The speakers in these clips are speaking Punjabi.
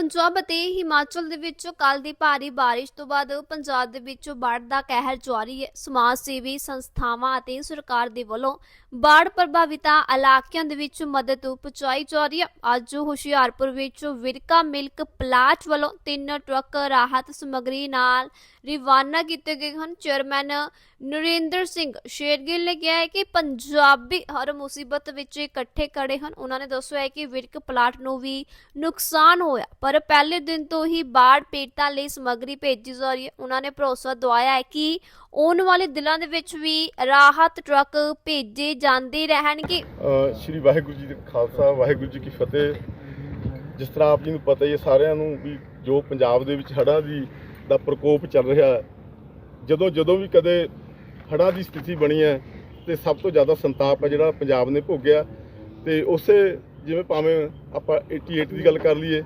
ਪੰਜਾਬ ਅਤੇ ਹਿਮਾਚਲ ਦੇ ਵਿੱਚ ਕੱਲ ਦੀ ਭਾਰੀ ਬਾਰਿਸ਼ ਤੋਂ ਬਾਅਦ ਪੰਜਾਬ ਦੇ ਵਿੱਚ ਬਾੜ ਦਾ ਕਹਿਰ ਜਾਰੀ ਹੈ। ਸਮਾਜ ਸੇਵੀ ਸੰਸਥਾਵਾਂ ਅਤੇ ਸਰਕਾਰ ਦੇ ਵੱਲੋਂ ਬਾੜ ਪ੍ਰਭਾਵਿਤਾਂ ਇਲਾਕਿਆਂ ਦੇ ਵਿੱਚ ਮਦਦ ਪਹੁੰਚਾਈ ਜਾ ਰਹੀ ਹੈ। ਅੱਜ ਹੁਸ਼ਿਆਰਪੁਰ ਵਿੱਚ ਵਿਰਕਾ ਮਿਲਕ ਪਲਾਟ ਵੱਲੋਂ ਤਿੰਨ ਟਰੱਕ ਰਾਹਤ ਸਮੱਗਰੀ ਨਾਲ ਰਵਾਨਾ ਕੀਤੇ ਗਏ ਹਨ। ਚੇਅਰਮੈਨ ਨਰਿੰਦਰ ਸਿੰਘ ਸ਼ੇਰਗਿੱਲ ਨੇ ਕਿਹਾ ਹੈ ਕਿ ਪੰਜਾਬੀ ਹਰ ਮੁਸੀਬਤ ਵਿੱਚ ਇਕੱਠੇ ਖੜੇ ਹਨ। ਉਹਨਾਂ ਨੇ ਦੱਸਿਆ ਹੈ ਕਿ ਵਿਰਕ ਪਲਾਟ ਨੂੰ ਵੀ ਨੁਕਸਾਨ ਹੋਇਆ, ਪਰ ਪਹਿਲੇ ਦਿਨ ਤੋਂ ਹੀ ਬਾੜ ਪੀੜਤਾਂ ਲਈ ਸਮੱਗਰੀ ਭੇਜੀ ਜਾ ਰਹੀ ਹੈ। ਉਹਨਾਂ ਨੇ ਭਰੋਸਾ ਦਵਾਇਆ ਹੈ ਕਿ ਆਉਣ ਵਾਲੇ ਦਿਨਾਂ ਦੇ ਵਿੱਚ ਵੀ ਰਾਹਤ ਟਰੱਕ ਭੇਜੇ ਜਾਂਦੇ ਰਹਿਣਗੇ। ਸ਼੍ਰੀ ਵਾਹਿਗੁਰੂ ਜੀ ਦਾ ਖਾਲਸਾ, ਵਾਹਿਗੁਰੂ ਜੀ ਕੀ ਫਤਿਹ। ਜਿਸ ਤਰ੍ਹਾਂ ਆਪ ਜੀ ਨੂੰ ਪਤਾ ਹੀ ਹੈ, ਸਾਰਿਆਂ ਨੂੰ ਵੀ ਜੋ ਪੰਜਾਬ ਦੇ ਵਿੱਚ ਹੜ੍ਹਾਂ ਦੀ ਦਾ ਪ੍ਰਕੋਪ ਚੱਲ ਰਿਹਾ, ਜਦੋਂ ਜਦੋਂ ਵੀ ਕਦੇ ਹੜ੍ਹਾਂ ਦੀ ਸਥਿਤੀ ਬਣੀ ਹੈ ਤੇ ਸਭ ਤੋਂ ਜ਼ਿਆਦਾ ਸੰਤਾਪ ਹੈ ਜਿਹੜਾ ਪੰਜਾਬ ਨੇ ਭੋਗਿਆ। ਤੇ ਉਸੇ ਜਿਵੇਂ ਭਾਵੇਂ ਆਪਾਂ 88 ਦੀ ਗੱਲ ਕਰ ਲਈਏ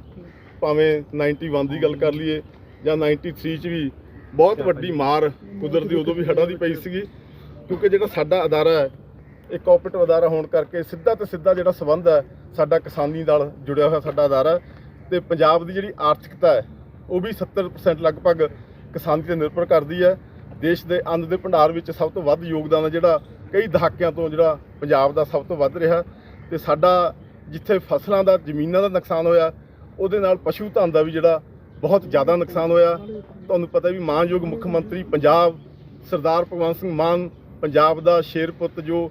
ਭਾਵੇਂ 91 ਦੀ ਗੱਲ ਕਰ ਲਈਏ ਜਾਂ 93 ਚ ਵੀ ਬਹੁਤ ਵੱਡੀ ਮਾਰ ਕੁਦਰਤੀ ਉਦੋਂ ਵੀ ਹੜ੍ਹਾਂ ਦੀ ਪਈ ਸੀਗੀ ਕਿਉਂਕਿ ਜਿਹੜਾ ਸਾਡਾ ਅਦਾਰਾ ਹੈ ਇਹ ਕੋਆਪਰੇਟਿਵ ਅਦਾਰਾ ਹੋਣ ਕਰਕੇ ਸਿੱਧਾ ਤੇ ਸਿੱਧਾ ਜਿਹੜਾ ਸਬੰਧ ਹੈ ਸਾਡਾ ਕਿਸਾਨੀ ਨਾਲ ਜੁੜਿਆ ਹੋਇਆ ਸਾਡਾ ਅਦਾਰਾ ਤੇ ਪੰਜਾਬ ਦੀ ਜਿਹੜੀ ਆਰਥਿਕਤਾ ਹੈ ਉਹ ਵੀ 70% ਲਗਭਗ ਕਿਸਾਨੀ ਤੇ ਨਿਰਭਰ ਕਰਦੀ ਹੈ। ਦੇਸ਼ ਦੇ ਅੰਨ ਦੇ ਭੰਡਾਰ ਵਿੱਚ ਸਭ ਤੋਂ ਵੱਧ ਯੋਗਦਾਨ ਹੈ ਜਿਹੜਾ ਕਈ ਦਹਾਕਿਆਂ ਤੋਂ ਜਿਹੜਾ ਪੰਜਾਬ ਦਾ ਸਭ ਤੋਂ ਵੱਧ ਰਿਹਾ ਤੇ ਸਾਡਾ ਜਿੱਥੇ ਫਸਲਾਂ ਦਾ ਜ਼ਮੀਨਾਂ ਦਾ ਨੁਕਸਾਨ ਹੋਇਆ ਉਹਦੇ ਨਾਲ ਪਸ਼ੂ ਧਨ ਦਾ ਵੀ ਜਿਹੜਾ ਬਹੁਤ ਜ਼ਿਆਦਾ ਨੁਕਸਾਨ ਹੋਇਆ। ਤੁਹਾਨੂੰ ਪਤਾ ਵੀ ਮਾਨਯੋਗ ਮੁੱਖ ਮੰਤਰੀ ਪੰਜਾਬ ਸਰਦਾਰ ਭਗਵੰਤ ਸਿੰਘ ਮਾਨ ਪੰਜਾਬ ਦਾ ਸ਼ੇਰ ਪੁੱਤ ਜੋ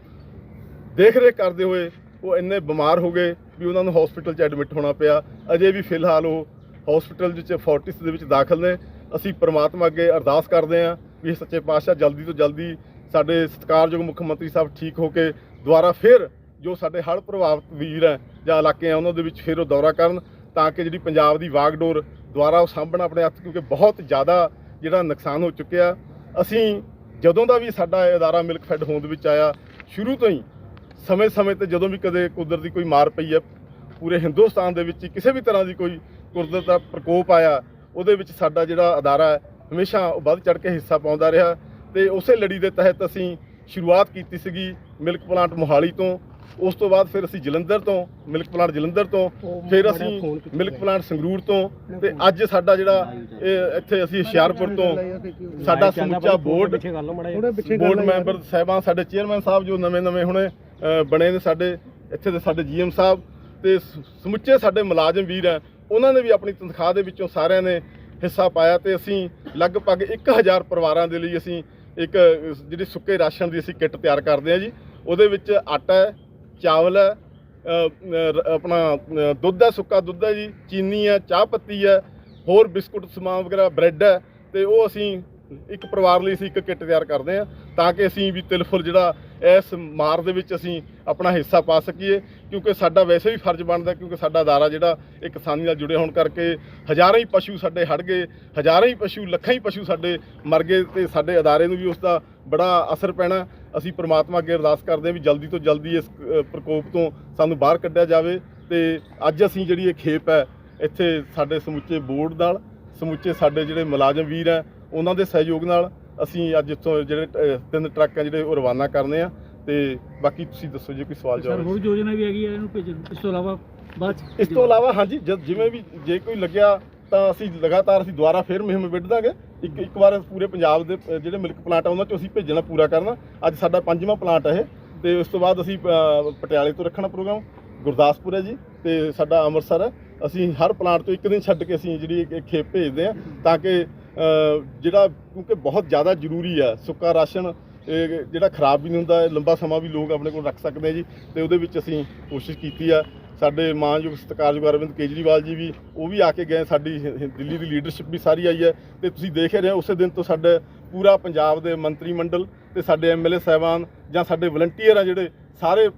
ਦੇਖ ਰੇਖ ਕਰਦੇ ਹੋਏ ਉਹ ਇੰਨੇ ਬਿਮਾਰ ਹੋ ਗਏ ਵੀ ਉਹਨਾਂ ਨੂੰ ਹਸਪੀਟਲ 'ਚ ਐਡਮਿਟ ਹੋਣਾ ਪਿਆ। ਅਜੇ ਵੀ ਫਿਲਹਾਲ ਉਹ ਹਸਪੀਟਲ ਵਿੱਚ ਫੋਰਟਿਸ ਦੇ ਵਿੱਚ ਦਾਖਲ ਨੇ। ਅਸੀਂ ਪ੍ਰਮਾਤਮਾ ਅੱਗੇ ਅਰਦਾਸ ਕਰਦੇ ਹਾਂ ਵੀ ਸੱਚੇ ਪਾਤਸ਼ਾਹ ਜਲਦੀ ਤੋਂ ਜਲਦੀ ਸਾਡੇ ਸਤਿਕਾਰਯੋਗ ਮੁੱਖ ਮੰਤਰੀ ਸਾਹਿਬ ਠੀਕ ਹੋ ਕੇ ਦੁਬਾਰਾ ਫਿਰ ਜੋ ਸਾਡੇ ਹੜ੍ਹ ਪ੍ਰਭਾਵਿਤ ਵੀਰ ਹੈ ਜਾਂ ਇਲਾਕੇ ਆ ਉਹਨਾਂ ਦੇ ਵਿੱਚ ਫਿਰ ਉਹ ਦੌਰਾ ਕਰਨ। ਤਾਂ ਕਿ ਜਿਹੜੀ ਪੰਜਾਬ ਦੀ ਵਾਗਡੋਰ ਦੁਬਾਰਾ ਉਹ ਸਾਂਭਣਾ ਆਪਣੇ ਹੱਥ, ਕਿਉਂਕਿ ਬਹੁਤ ਜ਼ਿਆਦਾ ਜਿਹੜਾ ਨੁਕਸਾਨ ਹੋ ਚੁੱਕਿਆ। ਅਸੀਂ ਜਦੋਂ ਦਾ ਵੀ ਸਾਡਾ ਇਹ ਅਦਾਰਾ ਮਿਲਕ ਫੈਡ ਹੋਂਦ ਵਿੱਚ ਆਇਆ, ਸ਼ੁਰੂ ਤੋਂ ਹੀ ਸਮੇਂ-ਸਮੇਂ ਤੇ ਜਦੋਂ ਵੀ ਕਦੇ ਕੁਦਰਤ ਦੀ ਕੋਈ ਮਾਰ ਪਈ ਹੈ, ਪੂਰੇ ਹਿੰਦੁਸਤਾਨ ਦੇ ਵਿੱਚ ਕਿਸੇ ਵੀ ਤਰ੍ਹਾਂ ਦੀ ਕੋਈ ਕੁਦਰਤ ਦਾ ਪ੍ਰਕੋਪ ਆਇਆ, ਉਹਦੇ ਵਿੱਚ ਸਾਡਾ ਜਿਹੜਾ ਅਦਾਰਾ ਹਮੇਸ਼ਾ ਉਹ ਵੱਧ ਚੜ ਕੇ ਹਿੱਸਾ ਪਾਉਂਦਾ ਰਿਹਾ। ਤੇ ਉਸੇ ਲੜੀ ਦੇ ਤਹਿਤ ਅਸੀਂ ਸ਼ੁਰੂਆਤ ਕੀਤੀ ਸੀਗੀ ਮਿਲਕ ਪਲਾਂਟ ਮੋਹਾਲੀ ਤੋਂ। ਉਸ ਤੋਂ ਬਾਅਦ ਫਿਰ ਅਸੀਂ ਜਲੰਧਰ ਤੋਂ ਮਿਲਕ ਪਲਾਂਟ ਜਲੰਧਰ ਤੋਂ ਫਿਰ ਅਸੀਂ ਮਿਲਕ ਪਲਾਂਟ ਸੰਗਰੂਰ ਤੋਂ ਤੇ ਅੱਜ ਸਾਡਾ ਜਿਹੜਾ ਇਹ ਇੱਥੇ ਅਸੀਂ ਹੁਸ਼ਿਆਰਪੁਰ ਤੋਂ ਸਾਡਾ ਸਮੁੱਚਾ ਬੋਰਡ ਬੋਰਡ ਮੈਂਬਰ ਸਾਹਿਬਾਨ ਸਾਡੇ ਚੇਅਰਮੈਨ ਸਾਹਿਬ ਜੋ ਨਵੇਂ-ਨਵੇਂ ਹੁਣੇ ਬਣੇ ਨੇ ਸਾਡੇ ਇੱਥੇ ਦੇ ਸਾਡੇ ਜੀਐਮ ਸਾਹਿਬ ਤੇ ਸਮੁੱਚੇ ਸਾਡੇ ਮੁਲਾਜ਼ਮ ਵੀਰ ਆ ਉਹਨਾਂ ਨੇ ਵੀ ਆਪਣੀ ਤਨਖਾਹ ਦੇ ਵਿੱਚੋਂ ਸਾਰਿਆਂ ਨੇ ਹਿੱਸਾ ਪਾਇਆ ਤੇ ਅਸੀਂ ਲਗਭਗ 1000 ਪਰਿਵਾਰਾਂ ਦੇ ਲਈ ਅਸੀਂ ਇੱਕ ਜਿਹੜੀ ਸੁੱਕੇ ਰਾਸ਼ਨ ਦੀ ਅਸੀਂ ਕਿੱਟ ਤਿਆਰ ਕਰਦੇ ਹਾਂ ਜੀ ਉਹਦੇ ਵਿੱਚ ਆਟਾ ਹੈ ਚਾਵਲ ਹੈ ਆਪਣਾ ਦੁੱਧ ਹੈ, ਸੁੱਕਾ ਦੁੱਧ ਹੈ ਜੀ, ਚੀਨੀ ਹੈ, ਚਾਹ ਪੱਤੀ ਹੈ, ਹੋਰ ਬਿਸਕੁਟ, ਸਮਾਨ ਵਗੈਰਾ, ਬ੍ਰੈਡ ਹੈ ਤੇ ਉਹ ਅਸੀਂ ਇੱਕ ਪਰਿਵਾਰ ਲਈ ਅਸੀਂ ਇੱਕ ਕਿੱਟ ਤਿਆਰ ਕਰਦੇ ਹਾਂ ਤਾਂ ਕਿ ਅਸੀਂ ਵੀ ਤਿਲਫੁਲ ਜਿਹੜਾ ਇਸ ਮਾਰ ਦੇ ਵਿੱਚ ਅਸੀਂ ਆਪਣਾ ਹਿੱਸਾ ਪਾ ਸਕੀਏ ਕਿਉਂਕਿ ਸਾਡਾ ਵੈਸੇ ਵੀ ਫਰਜ਼ ਬਣਦਾ ਕਿਉਂਕਿ ਸਾਡਾ ਅਦਾਰਾ ਜਿਹੜਾ ਇਹ ਕਿਸਾਨੀ ਨਾਲ ਜੁੜੇ ਹੋਣ ਕਰਕੇ ਹਜ਼ਾਰਾਂ ਹੀ ਪਸ਼ੂ ਸਾਡੇ ਹੜ ਗਏ, ਹਜ਼ਾਰਾਂ ਹੀ ਪਸ਼ੂ, ਲੱਖਾਂ ਹੀ ਪਸ਼ੂ ਸਾਡੇ ਮਰ ਗਏ ਤੇ ਸਾਡੇ ਅਦਾਰੇ ਨੂੰ ਵੀ ਉਸ ਦਾ ਬੜਾ ਅਸਰ ਪੈਣਾ। ਅਸੀਂ ਪ੍ਰਮਾਤਮਾ ਅੱਗੇ ਅਰਦਾਸ ਕਰਦੇ ਹਾਂ ਵੀ ਜਲਦੀ ਤੋਂ ਜਲਦੀ ਇਸ ਪ੍ਰਕੋਪ ਤੋਂ ਸਾਨੂੰ ਬਾਹਰ ਕੱਢਿਆ ਜਾਵੇ ਤੇ ਅੱਜ ਅਸੀਂ ਜਿਹੜੀ ਇਹ ਖੇਪ ਹੈ ਇੱਥੇ ਸਾਡੇ ਸਮੁੱਚੇ ਬੋਰਡ ਨਾਲ ਸਮੁੱਚੇ ਸਾਡੇ ਜਿਹੜੇ ਮੁਲਾਜ਼ਮ ਵੀਰ ਹੈ ਉਹਨਾਂ ਦੇ ਸਹਿਯੋਗ ਨਾਲ ਅਸੀਂ ਅੱਜ ਇੱਥੋਂ ਜਿਹੜੇ ਤਿੰਨ ਟਰੱਕ ਆ ਜਿਹੜੇ ਉਹ ਰਵਾਨਾ ਕਰਨੇ ਆ ਤੇ ਬਾਕੀ ਤੁਸੀਂ ਦੱਸੋ ਜੇ ਕੋਈ ਸਵਾਲ ਸਰ ਜਵਾਬ ਹੋਰ ਯੋਜਨਾ ਵੀ ਹੈਗੀ ਹੈ ਇਹਨੂੰ ਭੇਜਣ ਇਸ ਤੋਂ ਇਲਾਵਾ ਬਾਅਦ ਇਸ ਤੋਂ ਇਲਾਵਾ ਹਾਂਜੀ ਜਿਵੇਂ ਵੀ ਜੇ ਕੋਈ ਲੱਗਿਆ ਤਾਂ ਅਸੀਂ ਲਗਾਤਾਰ ਅਸੀਂ ਦੁਬਾਰਾ ਫਿਰ ਮੁਹਿੰਮ ਵਿੱਢ ਦਾਂਗੇ। ਇੱਕ ਇੱਕ ਵਾਰ ਪੂਰੇ ਪੰਜਾਬ ਦੇ ਅ, ਜਿਹੜੇ ਮਿਲਕ ਪਲਾਂਟ ਆ ਉਹਨਾਂ ਚੋਂ ਅਸੀਂ ਭੇਜਣਾ ਪੂਰਾ ਕਰਨਾ। ਅੱਜ ਸਾਡਾ ਪੰਜਵਾਂ ਪਲਾਂਟ ਹੈ ਇਹ। ਤੇ ਉਸ ਤੋਂ ਬਾਅਦ ਅਸੀਂ ਅ, ਪਟਿਆਲੇ ਤੋਂ ਰੱਖਣਾ ਪ੍ਰੋਗਰਾਮ। ਗੁਰਦਾਸਪੁਰ ਹੈ ਜੀ ਤੇ ਸਾਡਾ ਅੰਮ੍ਰਿਤਸਰ ਹੈ। ਅਸੀਂ ਹਰ ਪਲਾਂਟ ਤੋਂ ਇੱਕ ਦਿਨ ਛੱਡ ਕੇ ਅਸੀਂ ਜਿਹੜੀ ਇੱਕ ਖੇਪ ਭੇਜਦੇ ਆ ਤਾਂ ਕਿ ਅ, ਜਿਹੜਾ ਕਿਉਂਕਿ ਬਹੁਤ ਜ਼ਿਆਦਾ ਜ਼ਰੂਰੀ ਆ ਸੁੱਕਾ ਰਾਸ਼ਨ ਇਹ ਜਿਹੜਾ ਖਰਾਬ ਵੀ ਨਹੀਂ ਹੁੰਦਾ ਇਹ ਲੰਬਾ ਸਮਾਂ ਵੀ ਲੋਕ ਆਪਣੇ ਕੋਲ ਰੱਖ ਸਕਦੇ ਆ ਜੀ। ਤੇ ਉਹਦੇ ਵਿੱਚ ਅਸੀਂ ਕੋਸ਼ਿਸ਼ ਕੀਤੀ ਆ ਸਾਡੇ ਮਾਨਯੋਗ ਸਤਿਕਾਰਯੋਗ ਅਰਵਿੰਦ ਕੇਜਰੀਵਾਲ ਜੀ ਵੀ, ਉਹ ਵੀ ਆ ਕੇ ਗਏ ਸਾਡੀ ਦਿੱਲੀ ਦੀ ਲੀਡਰਸ਼ਿਪ ਵੀ ਸਾਰੀ ਆਈ ਹੈ ਤੇ ਤੁਸੀਂ ਦੇਖ ਰਹੇ ਹੋ ਉਸੇ ਦਿਨ ਤੋਂ ਸਾਡਾ ਪੂਰਾ ਪੰਜਾਬ ਦੇ ਮੰਤਰੀ ਮੰਡਲ ਤੇ ਸਾਡੇ ਐਮਐਲਏ ਸਾਹਿਬਾਨ ਜਾਂ ਸਾਡੇ ਵਲੰਟੀਅਰ ਆ ਜਿਹੜੇ, ਸਾਰੇ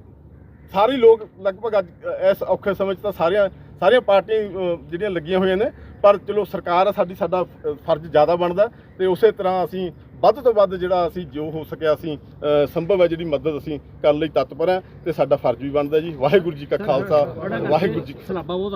ਸਾਰੇ ਲੋਕ ਲਗਭਗ ਅੱਜ, ਇਸ ਔਖੇ ਸਮੇਂ 'ਚ ਤਾਂ ਸਾਰਿਆਂ, ਸਾਰੀਆਂ ਪਾਰਟੀਆਂ ਜਿਹੜੀਆਂ ਲੱਗੀਆਂ ਹੋਈਆਂ ਨੇ, ਪਰ ਚਲੋ ਸਰਕਾਰ ਆ ਸਾਡੀ, ਸਾਡਾ ਫਰਜ਼ ਜ਼ਿਆਦਾ ਬਣਦਾ ਤੇ ਉਸੇ ਤਰ੍ਹਾਂ ਅਸੀਂ ਵੱਧ ਤੋਂ ਵੱਧ ਜਿਹੜਾ ਅਸੀਂ ਜੋ ਹੋ ਸਕਿਆ ਅਸੀਂ ਸੰਭਵ ਹੈ ਜਿਹੜੀ ਮਦਦ ਅਸੀਂ ਕਰਨ ਲਈ ਤਤਪਰ ਹਾਂ ਤੇ ਸਾਡਾ ਫਰਜ਼ ਵੀ ਬਣਦਾ ਜੀ ਵਾਹਿਗੁਰੂ ਜੀ ਕਾ ਖਾਲਸਾ ਵਾਹਿਗੁਰੂ ਜੀ ਕੀ ਫਤਿਹ।